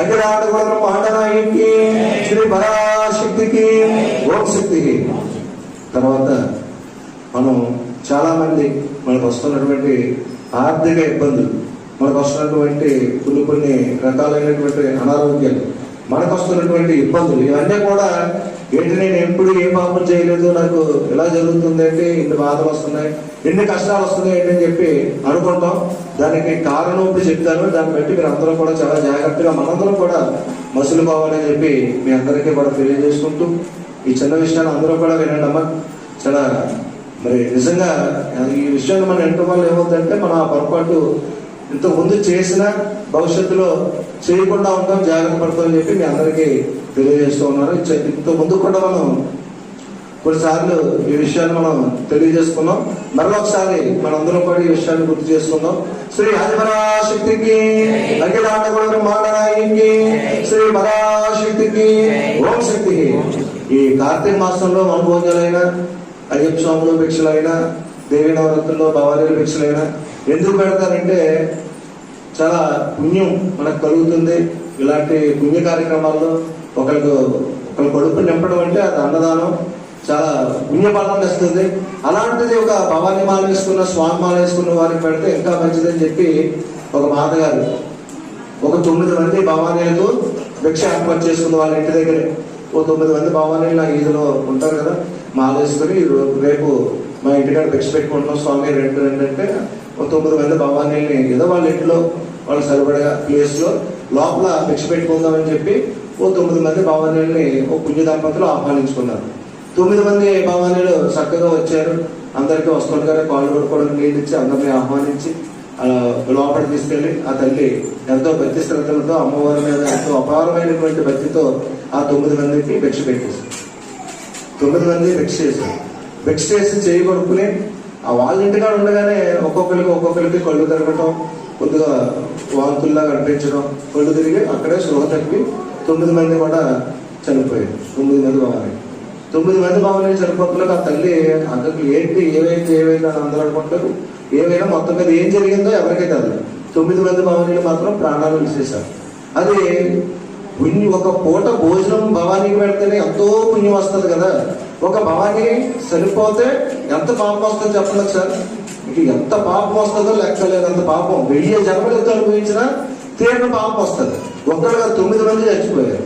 అఖిలాండ పాండరాయికి శ్రీ పరాశక్తికి ఓం శక్తికి. తర్వాత మనం చాలా మంది మనకు వస్తున్నటువంటి ఆర్థిక ఇబ్బందులు మనకు వస్తున్నటువంటి కొన్ని కొన్ని రకాలైనటువంటి అనారోగ్యాలు మనకు వస్తున్నటువంటి ఇబ్బందులు. ఇవన్నీ కూడా ఏంటి నేను ఎప్పుడు ఏం పాపం చేయలేదు నాకు ఎలా జరుగుతుంది అంటే ఇన్ని బాధలు వస్తున్నాయి ఎన్ని కష్టాలు వస్తున్నాయి ఏంటి అని చెప్పి అనుకుంటాం. దానికి కారణం ఇప్పుడు చెప్తాను. దాన్ని బట్టి మీరు అందరూ కూడా చాలా జాగ్రత్తగా మనందరం కూడా మసులు పోవాలని చెప్పి మీ అందరికీ కూడా తెలియజేసుకుంటూ ఈ చిన్న విషయాన్ని అందరూ కూడా వినండి అమ్మ. చాలా మరి నిజంగా ఈ విషయాన్ని మనం ఎంతో వల్ల ఏమవుతుందంటే మనం ఆ పొరపాటు ఇంతకు ముందు చేసిన భవిష్యత్తులో చేయకుండా ఉంటాం జాగ్రత్త పడతామని చెప్పి మీ అందరికీ తెలియజేస్తూ ఉన్నారు. చ- ఇంత ముందు కూడా మనం కొన్నిసార్లు ఈ విషయాన్ని మనం తెలియజేసుకున్నాం. మరొకసారి మనందరం కూడా ఈ విషయాన్ని గుర్తు చేసుకుందాం. శ్రీ హరిపరాశక్తికి అఖిలాండ మాననాయికి శ్రీ పరాశక్తికి ఓం శక్తికి. ఈ కార్తీక మాసంలో మన భోజనాలైనా అయ్యప్ప స్వాములు భిక్షలైనా దేవీ నవరాత్రుల్లో భవానీల భిక్షలైనా ఎందుకు పెడతారంటే చాలా పుణ్యం మనకు కలుగుతుంది ఇలాంటి పుణ్య కార్యక్రమాల్లో ఒకరికి ఒకరి కడుపు నింపడం అంటే అది అన్నదానం చాలా పుణ్యఫలం ఇస్తుంది అలాంటిది ఒక భవానీ మాల వేసుకున్న స్వామి మాల వేసుకున్న వారికి పెడితే ఇంకా మంచిదని చెప్పి ఒక మాతగారు ఒక తొమ్మిది మంది భవానీలకు భిక్ష ఏర్పాటు చేసుకున్న వాళ్ళ ఇంటి దగ్గరే. ఓ తొమ్మిది మంది భవానీలు నా ఈదులో ఉంటారు కదా మాల వేసుకుని రేపు మా ఇంటికాడ భిక్ష పెట్టుకుంటున్నాం స్వామి రెండు రెండు అంటే ఓ తొమ్మిది మంది భవానీల్ని ఏదో వాళ్ళ ఇంట్లో వాళ్ళు సరిపడగా ప్లేస్ లోపల భిక్ష పెట్టుకుందామని చెప్పి ఓ తొమ్మిది మంది భవానీల్ని ఓ పుణ్య దంపతులు ఆహ్వానించుకున్నారు. తొమ్మిది మంది భవానీలు చక్కగా వచ్చారు. అందరికీ వస్తుండగానే కాళ్ళు కొడుకోవడానికి నీళ్ళు ఇచ్చి అందరినీ ఆహ్వానించి లోపల తీసుకెళ్ళి తీసుకెళ్ళి ఆ తల్లి ఎంతో భక్తి శ్రద్ధలతో అమ్మవారి మీద ఎంతో అపారమైనటువంటి భక్తితో ఆ తొమ్మిది మందికి భిక్ష పెట్టేసి తొమ్మిది మంది భిక్ష చేశారు. భిక్ష చేసి చేయి ఆ వాళ్ళ ఇంటికాడ ఉండగానే ఒక్కొక్కరికి ఒక్కొక్కరికి కళ్ళు తిరగటం కొద్దిగా వాంతుల్లా కనిపించడం కళ్ళు తిరిగి అక్కడే సృహ తప్పి తొమ్మిది మంది కూడా చనిపోయారు. తొమ్మిది మంది బాగానే. తొమ్మిది మంది బాగానే చనిపోతున్నారు. ఆ తల్లి అక్కడికి ఏంటి ఏమైంది ఏమైంది అని అందరూ అనుకుంటారు. ఏమైనా మొత్తం మీద ఏం జరిగిందో ఎవరికీ అది తొమ్మిది మంది భవానీలు మాత్రం ప్రాణాలు విడిచేశారు అది పుణ్యం ఒక పూట భోజనం భవానీకి పెడితేనే ఎంతో పుణ్యం వస్తుంది కదా. ఒక భవాని సరిపోతే ఎంత పాపం వస్తుందో చెప్పండి సార్. మీకు ఎంత పాపం వస్తుందో లెక్కలేనంత పాపం వెయ్యి జన్మలు ఎంత అనుభవించినా తీరిన పాపం వస్తుంది. ఒక్కడుగా తొమ్మిది మంది చచ్చిపోయారు.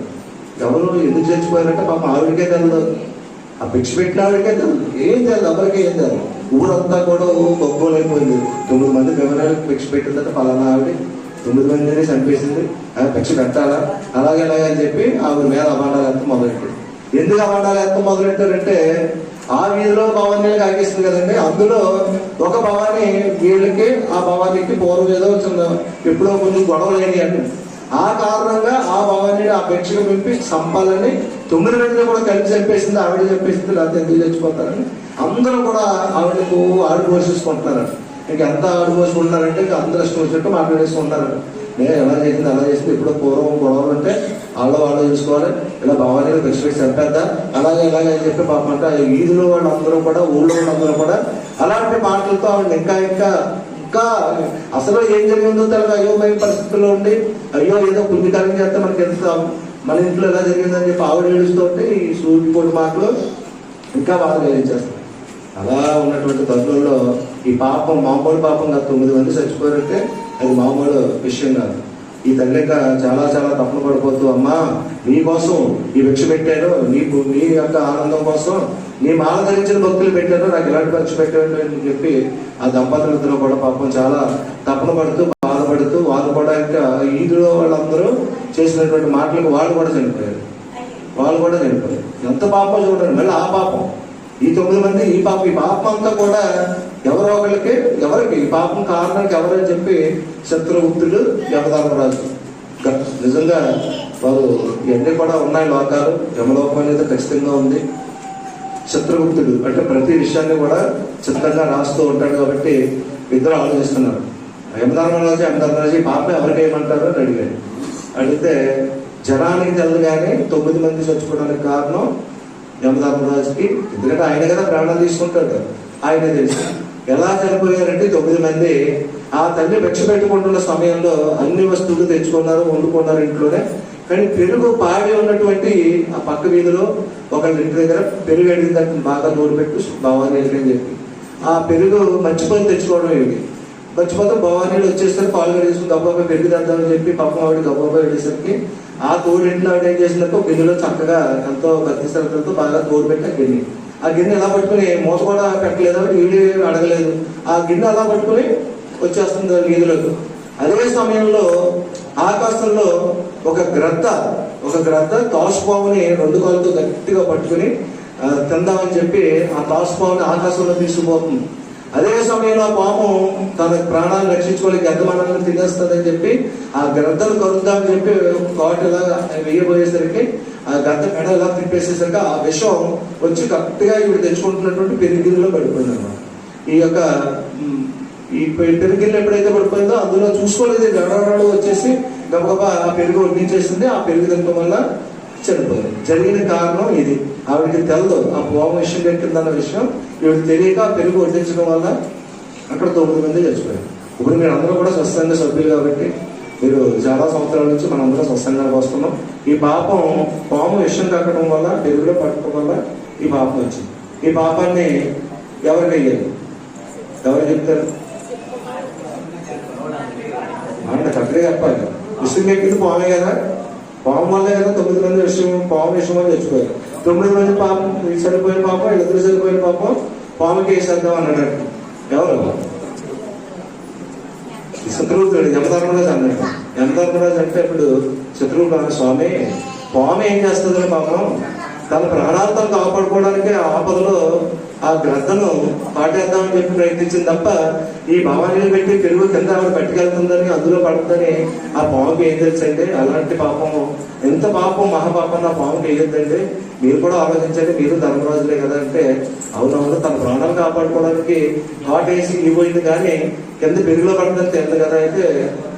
ఎవరు ఎందుకు చచ్చిపోయారంటే పాపం ఆవిడకే తెలియదు ఆ భిక్ష పెట్టిన ఆవిడకే తెలియదు ఏం తెలియదు ఎవరికి ఏం తెలియదు ఊరంతా కూడా గొప్పలేకపోయింది తొమ్మిది మంది వివరాలు భిక్ష పెట్టిందంటే పలానా ఆవిడ తొమ్మిది మందిని చంపేసింది. ఆ భిక్ష పెట్టాలా? అలాగే అలాగే అని చెప్పి ఆవిడ మీద అవాండాలు ఎంత మొదలెట్టారు ఎందుకు అవాండాలు ఎంత మొదలెట్టారంటే ఆ వీధిలో భవానీలు కాకేస్తుంది కదండి. అందులో ఒక భవాన్ని వీళ్ళకి ఆ భవానీకి పూర్వం ఏదో చిన్న ఎప్పుడో కొంచెం గొడవలు అయినాయి అంటే ఆ కారణంగా ఆ భవానీని ఆ భిక్షకు పంపి చంపాలని తొమ్మిది మందిని కూడా కలిసి చంపేసింది ఆవిడ చంపేసింది లేకపోతే ఎందుకు చచ్చిపోతారని. అందరూ కూడా ఆవిడకు ఆడు పోషించుకుంటున్నారు ఇంకా ఎంత ఆడు పోసుకుంటున్నారంటే ఇంకా అందరూ ఇష్టం వచ్చినట్టు మాట్లాడేసుకుంటారు నేను ఎలా చేసింది అలా చేసింది ఇప్పుడు పూర్వం గొడవలు అంటే వాళ్ళు వాళ్ళు చూసుకోవాలి. ఇలా భవానీలు భిక్ష పెట్టి చంపేద్దా? అలాగే ఇలాగే అని చెప్పి పాపం ఈ వీధిలో వాళ్ళందరూ కూడా ఊళ్ళో వాళ్ళందరూ కూడా అలాంటి మాటలతో ఆవిడ ఇంకా ఇంకా ఇంకా అసలు ఏం జరిగిందో తెలియదు అయోమయ పరిస్థితుల్లో ఉండి అయ్యో ఏదో పుణ్యకార్యం చేస్తే మనకి తెలుస్తాం మన ఇంట్లో ఎలా జరిగిందని చెప్పి ఆవిడ ఏడుస్తుంటే ఈ సూర్యకోటి మాటలు ఇంకా బాధ కలిగించేస్తాయి. అలా ఉన్నటువంటి తల్లుల్లో ఈ పాపం మామూలు పాపం కాదు తొమ్మిది మంది చచ్చిపోయారంటే అది మామూలు విషయం కాదు. ఈ తల్లి చాలా చాలా తప్పులు పడిపోతూ అమ్మా నీ కోసం ఈ భిక్ష పెట్టాను నీకు నీ యొక్క ఆనందం కోసం నీ మాల ధరించిన భక్తులు పెట్టాను నాకు ఇలాంటి పరీక్ష పెట్టాను అని చెప్పి ఆ దంపతులతో కూడా పాపం చాలా తప్పులు పడుతూ బాధపడుతూ వాళ్ళు కూడా ఇంకా ఈదులో వాళ్ళందరూ చేసినటువంటి మాటలకు వాళ్ళు కూడా చనిపోయారు. వాళ్ళు కూడా చనిపోయారు. ఎంత పాపం చూడండి మళ్ళీ ఆ పాపం. ఈ తొమ్మిది మంది ఈ పాపం ఈ పాపం అంతా కూడా ఎవరో ఒకరికి ఎవరికి ఈ పాపం కారణానికి ఎవరని చెప్పి శత్రుగుప్తుడు యమధర్మరాజు నిజంగా వారు ఇవన్నీ కూడా ఉన్నాయి లోకాలు యమలోకం అనేది ఖచ్చితంగా ఉంది. చిత్రగుప్తుడు అంటే ప్రతి విషయాన్ని కూడా చిత్రంగా రాస్తూ ఉంటాడు కాబట్టి ఇద్దరు ఆలోచిస్తున్నారు. యమధర్మరాజు యమధర్మరాజు ఈ పాప ఎవరికి ఏమంటారు అని అడిగాడు. అడిగితే జనానికి తెలియదు కానీ తొమ్మిది మంది చచ్చిపోవడానికి కారణం యమధర్మరాజుకి ఎందుకంటే ఆయన కదా ప్రాణాలు తీసుకుంటాడు. ఆయనే తెలుసు. ఎలా చనిపోయారంటే తొమ్మిది మంది ఆ తల్లి భిక్ష పెట్టుకుంటున్న సమయంలో అన్ని వస్తువులు తెచ్చుకున్నారు వండుకున్నారు ఇంట్లోనే. కానీ పెరుగు పాడి ఉన్నటువంటి ఆ పక్క వీధిలో ఒకళ్ళ ఇంటి దగ్గర పెరుగు అడిగిందంటే బాగా నూరు పెట్టు భవానీ అని చెప్పి. ఆ పెరుగు మర్చిపోయి తెచ్చుకోవడం ఏంటి మర్చిపోతే భవానీలు వచ్చేసరికి పాలు కడిగేసుకుని గబ్బా పెరుగు తెద్దామని చెప్పి పాపం ఆవిడ గబ్బాబా వెళ్ళేసరికి ఆ తోడింట్లో ఆవిడ ఏం చేసిందంటే ఒక గిన్నెలో చక్కగా ఎంతో భక్తి శ్రద్ధలతో బాగా తోడు పెట్టి ఆ గిన్నె ఆ గిన్నె ఎలా పట్టుకుని మూత కూడా పెట్టలేదు వీడి అడగలేదు. ఆ గిన్నె అలా పట్టుకుని వచ్చేస్తుంది వీధిలోకి. అదే సమయంలో ఆకాశంలో ఒక గ్రద్ద ఒక గ్రద్ద తోషపాముని రెండు కాళ్ళతో గట్టిగా పట్టుకుని తిందామని చెప్పి ఆ తోషపాముని ఆకాశంలో తీసుకుపోతుంది. అదే సమయంలో ఆ పాము తన ప్రాణాలు రక్షించుకోవాలి గద్ద మనల్ని తినేస్తుందని చెప్పి ఆ గ్రద్దను కరుద్దామని చెప్పి కాటు ఇలా వేయబోయేసరికి ఆ గద్ద మెడ ఇలా తిప్పేసేసరికి ఆ విషం వచ్చి కరెక్ట్గా ఇవి తెచ్చుకుంటున్నటువంటి పెరిగిలో పడిపోయింది అనమాట ఈ యొక్క ఈ పె- పెరుగిల్లు ఎప్పుడైతే పడిపోయిందో అందులో చూసుకోలేదు గడగడలు వచ్చేసి గబగబా ఆ పెరుగు వడ్డించేసింది ఆ పెరుగు తినడం వల్ల చనిపోయింది. జరిగిన కారణం ఇది. ఆవిడకి తెలదు ఆ పోవం విషయం పెట్టిందన్న విషయం. ఇవి తెలియక ఆ పెరుగు వడ్డించడం వల్ల అక్కడ తొమ్మిది మంది చచ్చిపోయారు. ఇప్పుడు మీరు అందరూ కూడా స్వస్థంగా సభ్యులు కాబట్టి మీరు చాలా సంవత్సరాల నుంచి మనం అందరం స్వస్థంగా వస్తున్నాం ఈ పాపం పాము విషం కక్కడం వల్ల పెరుగులో పట్టడం వల్ల ఈ పాపం వచ్చింది. ఈ పాపాన్ని ఎవరు వెయ్యాలి ఎవరు చెప్తారు? అంటే కరెక్ట్గా చెప్పాలి విషయం ఎక్కింది పామే కదా. పాము వల్లే కదా తొమ్మిది మంది విషయం పాము విషయం అని చచ్చిపోయారు. తొమ్మిది మంది పాపం ఈ చనిపోయిన పాపం ఇద్దరు చనిపోయిన పాపం పాముకి వేసేద్దాం అన్నాడు. ఎవరు? శత్రువుడు యమధర్మరాజు అన్నాడు. యమధర్మరాజు అంటే ఇప్పుడు శత్రువుడు స్వామి. పాము ఏం చేస్తుందని పాపం? తన ప్రాణార్థం కాపాడుకోవడానికి ఆ ఆపదలో ఆ గ్రద్దను పాటేద్దామని చెప్పి ప్రయత్నించింది తప్ప ఈ భవానీలు పెట్టి పెరుగు కింద ఆవిడ పట్టుకెళ్తుందని అందులో పడుతుందని ఆ పాముకి ఏం తెలుసండి అలాంటి పాపం ఎంత పాపం మహాపాపం ఆ పాముకి వేయద్దండి. మీరు కూడా ఆలోచించండి మీరు ధర్మరాజులే కదా అంటే అవునవును తన ప్రాణాలు కాపాడుకోవడానికి పాటేసి ఇవ్వబోయింది కానీ కింద పెరుగులో పడుతుంది తెలియదు కదా అయితే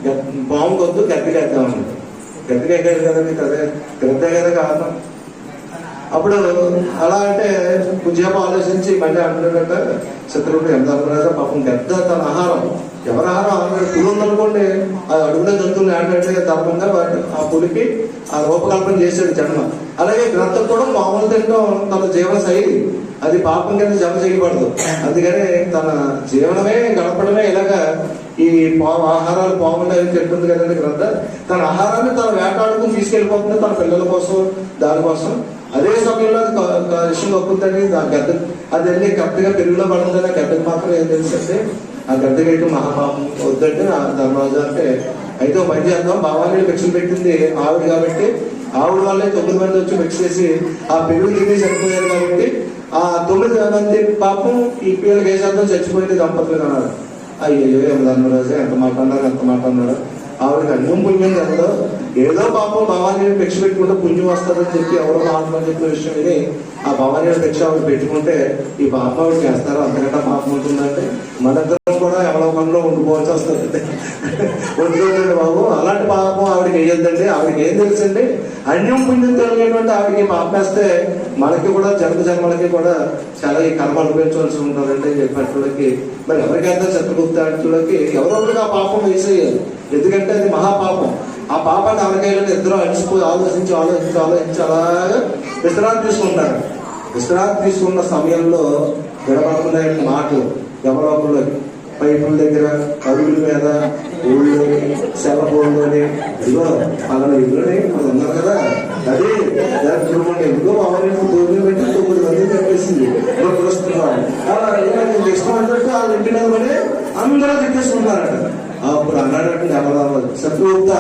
పాముకొద్దు పాము వద్దు గట్టిగా వేద్దామని గట్టిగా ఎక్కాడు కదండి కదే గట్టిగా కదా కారణం. అప్పుడు అలా అంటే కొంచెంసేపు ఆలోచించి మళ్ళీ అంటున్నట్ట శత్రువుడు ఎంత అనుకున్నారా పాపం పెద్ద తన ఆహారం. ఎవరి ఆహారం? ఆహారం పులి ఉందనుకోండి ఆ అడుగున జంతువులు ఆడినట్టుగా ధర్మంగా వాటి ఆ పులికి ఆ రూపకల్పన చేశాడు జన్మ. అలాగే గ్రంథం కూడా మామూలు తినడం తన జీవన శైలి. అది పాపం కింద జమ చేయబడదు అందుకని తన జీవనమే గడపడమే ఇలాగా ఈ పాము ఆహారాలు బాగుంటాయని అవి తింటుంది కదండి గ్రంథ. తన ఆహారాన్ని తన వేటాడుకుని తీసుకెళ్ళిపోతుంది తన పిల్లల కోసం దానికోసం అదే సమయంలో అది క- దాని ఆ గద్ద అది వెళ్ళి కరెక్ట్గా పెరుగులో పడుతుందని ఆ గద్దకు మాత్రం ఏం తెలుసంటే ఆ గద్దకైతే మహాపాపం వద్దంటే ఆ ధర్మరాజు అంటే అయితే ఒక పని చేద్దాం భావాన్ని భిక్షలు పెట్టింది ఆవిడ కాబట్టి ఆవిడ వాళ్ళే తొమ్మిది మంది వచ్చి భిక్ష చేసి ఆ పెరుగు తిని చనిపోయారు కాబట్టి ఆ తొమ్మిది మంది పాపం ఈ పిల్లలకి వేసేద్దాం చచ్చిపోయింది దంపతులు అన్నారు. అయ్యో ఏం ధర్మరాజు ఎంత మాట అన్నారు ఎంత మాట అన్నారు ఆవిడకి అన్నం పుణ్యం కలదో ఏదో పాపం భవానీ భిక్ష పెట్టుకుంటే పుణ్యం వస్తుందని చెప్పి ఎవరో మహాత్మని చెప్పిన విషయం విని ఆ భవానీ భిక్ష ఆవిడ పెట్టుకుంటే ఈ పాపం ఆవిడ చేస్తారు? అంతకంటే పాపం ఉంటుందంటే మనందరం కూడా ఎవరో పనిలో ఉండిపోవాల్సి వస్తుంది. ఉంటుందండి బాబు. అలాంటి పాపం ఆవిడకి వేయద్దండి. ఆవిడకి ఏం తెలుసండి? అన్యం పుణ్యం తెలియనటువంటి ఆవిడకి పాపేస్తే మనకి కూడా జన్మ జన్మలకి కూడా చాలా ఈ కర్మ అనుభవించవలసి ఉంటుందండి చెప్పినట్లకి మరి ఎవరికైనా శత్రుగుప్తాటులకి ఎవరో ఒకరికి ఆ పాపం వేసేయాలి. ఎందుకంటే అది మహాపాపం. ఆ పాపాన్ని ఎవరికైనా ఇద్దరు అలసిపోయి ఆలోచించి ఆలోచించి ఆలోచించి అలాగా విశ్రాంతి తీసుకుంటారు. విశ్రాంతి తీసుకున్న సమయంలో విడబడుతున్న మాటలు ఎవరో పైపుల దగ్గర అడుగుల మీద ఊళ్ళోని సెలబోళ్ళలోని ఇదిగో అలా ఇదిలోనే అది ఉన్నారు కదా. అది దాన్ని చూడండి ఎందుకో మామూలు తొమ్మిది పెట్టి తొమ్మిది మంది కనిపిస్తుంది వస్తున్నారు అలా ఇష్టం అంటే వాళ్ళ ఇంటి మీద పడి అందరూ తిట్టేసుకుంటారట. అప్పుడు అన్నాడు ఎవరు సత్యగుప్త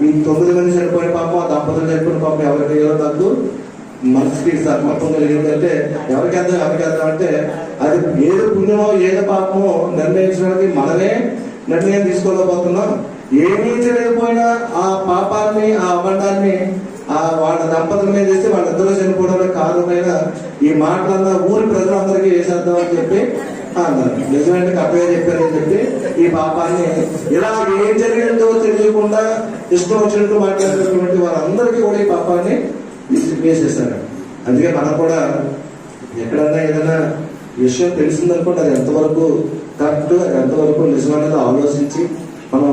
ఈ తొమ్మిది మంది చనిపోయిన పాపం ఆ దంపతులు చనిపోయిన పాపం ఎవరికి ఏదో నాకు మనసుకి సమర్పం కలిగిందంటే ఎవరికి అర్థం ఎవరికి అందరం అంటే అది ఏదో పుణ్యమో ఏదో పాపమో నిర్ణయించడానికి మనమే నిర్ణయం తీసుకోలేకపోతున్నాం. ఏమీ తెలియకపోయినా ఆ పాపాన్ని ఆ అబండాన్ని ఆ వాళ్ళ దంపతుల మీద చేస్తే వాళ్ళిద్దరూ చనిపోవడానికి కారణమైన ఈ మాటలన్నా ఊరి ప్రజలందరికీ వేసేద్దాం అని చెప్పి అన్నారు నిజమంటే చెప్పారని చెప్పి ఈ పాపాన్ని ఇలా ఏం జరిగిందో తెలియకుండా ఇష్టం వచ్చినట్టు మాట్లాడినటువంటి వారందరికీ కూడా ఈ పాపాన్ని వేసేస్తారు అందుకే మనం కూడా ఎక్కడన్నా ఏదైనా విషయం తెలిసిందనుకోండి అది ఎంతవరకు కరెక్ట్ ఎంతవరకు నిజమనేది ఆలోచించి మనం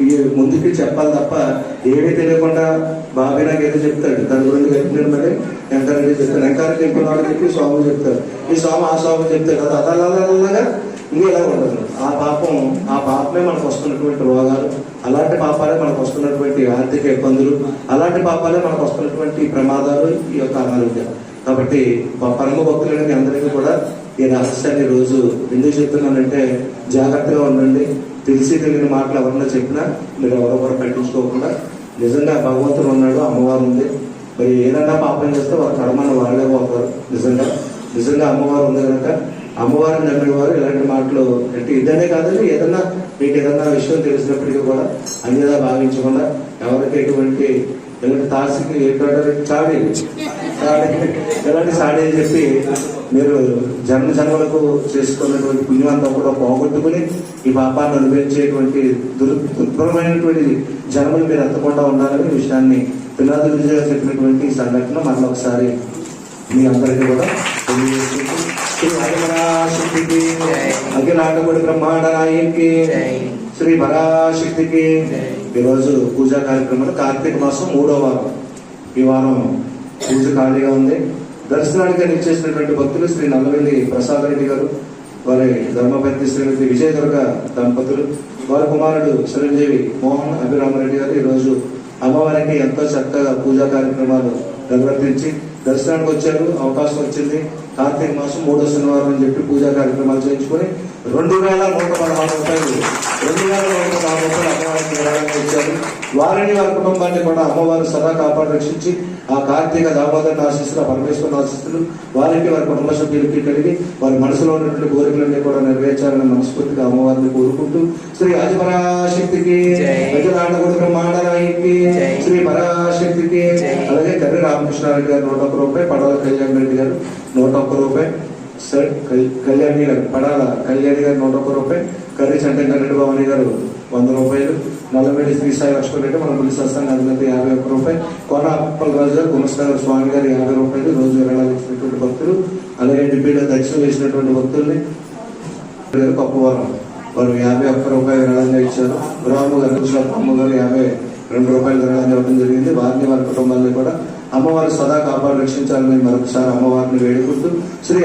ఈ ముందుకి చెప్పాలి తప్ప ఏమీ తెలియకుండా బాబాయ్ నాకు ఏదో చెప్తాడు. దాని గురించి చెప్తున్నాడు మరి ఎంకరెడ్డి చెప్తాడు ఎంకరెడ్డి చెప్పిన వాడికి చెప్పి స్వామి చెప్తాడు ఈ స్వామి ఆ స్వామి చెప్తాడు అది అదలగా ఇంకా ఎలా ఉండదు ఆ పాపం ఆ పాపమే మనకు వస్తున్నటువంటి రోగాలు అలాంటి పాపాలే మనకు వస్తున్నటువంటి ఆర్థిక ఇబ్బందులు అలాంటి పాపాలే మనకు వస్తున్నటువంటి ప్రమాదాలు ఈ యొక్క అనారోగ్యం కాబట్టి పరమ భక్తులకి అందరికీ కూడా ఈ రహస్యాన్ని రోజు ఎందుకు చెప్తున్నానంటే జాగ్రత్తగా ఉండండి. తెలిసి తెలియని మాటలు ఎవరన్నా చెప్పినా మీరు ఎవరో పట్టించుకోకుండా నిజంగా భగవంతుడు ఉన్నాడు అమ్మవారు ఉంది. మరి ఏదన్నా పాపం చేస్తే వారు కర్మను వాళ్ళే పోతారు నిజంగా నిజంగా అమ్మవారు ఉంది కనుక అమ్మవారిని నమ్మిన వారు ఇలాంటి మాటలు అంటే ఇదనే కాదండి ఏదన్నా మీకు ఏదన్నా విషయం తెలిసినప్పటికీ కూడా అన్యదా భావించకుండా ఎవరికి ఎటువంటి ఎలాంటి తాసికి ఏంటంటారు చాడీ ఎలాంటి సాడి అని చెప్పి మీరు జన్మ జన్మలకు చేసుకున్నటువంటి పుణ్యం అంతా కూడా పోగొట్టుకుని ఈ పాపాన్ని అనుభవించేటువంటి దుర్ దుర్భరమైనటువంటి జన్మలు మీరు ఎత్తకుండా ఉండాలని విషయాన్ని పిల్లలు చెప్పినటువంటి సంఘటన మరొకసారి ఒకసారి మీ అందరికీ కూడా తెలియజేసుకుంటూ శ్రీ హరిమరాశక్తికి బ్రహ్మాండ నాయకి శ్రీ పరాశక్తికి ఈరోజు పూజా కార్యక్రమాలు కార్తీక మాసం మూడో వారం. ఈ వారం పూజ ఖాళీగా ఉంది. దర్శనానికి నిచ్చేసినటువంటి భక్తులు శ్రీ నల్లవెల్లి ప్రసాద్ రెడ్డి గారు వారి ధర్మపతి శ్రీమతి విజయదుర్గ దంపతులు వారి కుమారుడు చిరంజీవి మోహన్ అభిరామరెడ్డి గారు ఈరోజు అమ్మవారికి ఎంతో చక్కగా పూజా కార్యక్రమాలు నిర్వర్తించి దర్శనానికి వచ్చారు. అవకాశం వచ్చింది. కార్తీక మాసం మూడో శనివారం అని చెప్పి పూజా కార్యక్రమాలు చేయించుకొని రెండు వేల నూట పదహారు రూపాయలు రెండు వేల నూట పదహారు రూపాయలు అమ్మవారికి ఇచ్చారు. వారిని వారి కుటుంబాన్ని కూడా అమ్మవారు సదా కాపాడు రక్షించి ఆ కార్తీక దామోదర్ ఆశిస్తులు ఆ పరమేశ్వరుని ఆశిస్తులు వారికి వారి కుటుంబ సభ్యులకి కలిగి వారి మనసులో ఉన్నటువంటి కోరికలన్నీ కూడా నెరవేర్చాలని మనస్ఫూర్తిగా అమ్మవారిని కోరుకుంటూ శ్రీ. గజరాండగుడి బ్రహ్మాండరాయికి జై. శ్రీ పరాశక్తికి. అలాగే కర్రి రామకృష్ణారెడ్డి గారు నూట ఒక్క రూపాయి పడవ కళ్యాణ్ రెడ్డి గారు నూట ఒక్క రూపాయి సర్ కళ్యాణి గారు పడాల కళ్యాణి గారు నూట ఒక్క రూపాయి కర్రీ చంటంకరెడ్డి భవాని గారు వంద రూపాయలు నల్లమేడి శ్రీ సాయి లక్ష్మణరెడ్డి మన పులిస్ వస్తాను అధినేత యాభై ఒక్క రూపాయి కోన అప్పలరాజు గారు గుణసాగర్ స్వామి గారు యాభై రూపాయలు రోజు వెళ్ళాల్సినటువంటి భక్తులు అలాగే డిప్యూటీ దక్షిణ వేసినటువంటి భక్తుల్ని గొప్పవారం వారు యాభై ఒక్క రూపాయలు విరాళంగా ఇచ్చారు. రాము గారు అమ్మ గారు యాభై రెండు రూపాయలు విరాళంగా ఇవ్వడం జరిగింది. వారిని వారి కుటుంబాన్ని కూడా అమ్మవారి సదా కాపాడు రక్షించాలని మరొకసారి అమ్మవారిని వేడుకుంటూ శ్రీ